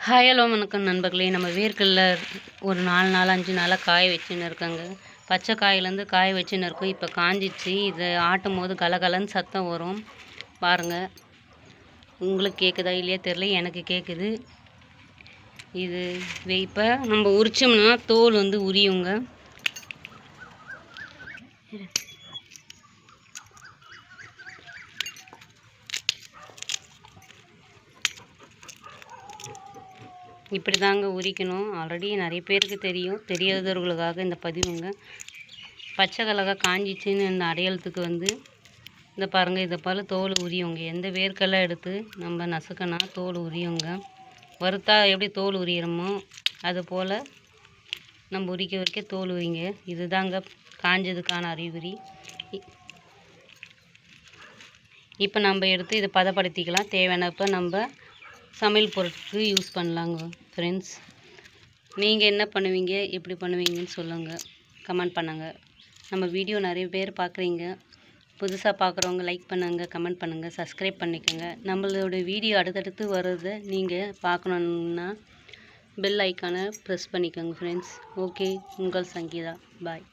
Hi hello வணக்கம் நண்பர்களே. நம்ம வேர்க்கடல ஒரு நாலு நாள் அஞ்சு நாளாக காய வச்சுன்னு இருக்காங்க. பச்சை காயிலேருந்து காய வச்சுன்னு இருக்கோம். இப்போ காஞ்சிச்சு. இதை ஆட்டும் போது கலகலன்னு சத்தம் வரும். பாருங்கள் உங்களுக்கு கேட்குதா இல்லையா தெரில எனக்கு கேட்குது இது இப்போ நம்ம உரிச்சோம்னா தோல் வந்து உரியுங்க. இப்படி தாங்க உரிக்கணும். ஆல்ரெடி நிறைய பேருக்கு தெரியும். தெரியாதவர்களுக்காக இந்த பதிவுங்க. பச்சை கலகா காஞ்சிச்சின்னு இந்த அடையாளத்துக்கு வந்து இந்த பாருங்கள் இதை போல் தோல் உரியுங்க. எந்த வேர்க்கெல்லாம் எடுத்து நம்ம நசுக்கினா தோல் உரியுங்க. வறுத்தா எப்படி தோல் உரியிறோமோ அது போல் நம்ம உரிக்க உரிக்க தோல் உரிங்க. இதுதாங்க காஞ்சதுக்கான அறிகுறி. இப்போ நம்ம எடுத்து இதை பதப்படுத்திக்கலாம். தேவையானப்போ நம்ம சமையல் பொருட்களுக்கு யூஸ் பண்ணலாங்க ஃப்ரெண்ட்ஸ் நீங்கள் என்ன பண்ணுவீங்க எப்படி பண்ணுவீங்கன்னு சொல்லுங்கள் கமெண்ட் பண்ணுங்கள் நம்ம வீடியோ நிறைய பேர் பார்க்குறீங்க. புதுசாக பார்க்குறவங்க லைக் பண்ணுங்கள் கமெண்ட் பண்ணுங்கள் சப்ஸ்கிரைப் பண்ணிக்கோங்க. நம்மளோட வீடியோ அடுத்தடுத்து வர்றதை நீங்கள் பார்க்கணுன்னா பெல் ஐக்கானை ப்ரெஸ் பண்ணிக்கோங்க ஃப்ரெண்ட்ஸ் ஓகே உங்கள் சங்கீதா. பாய்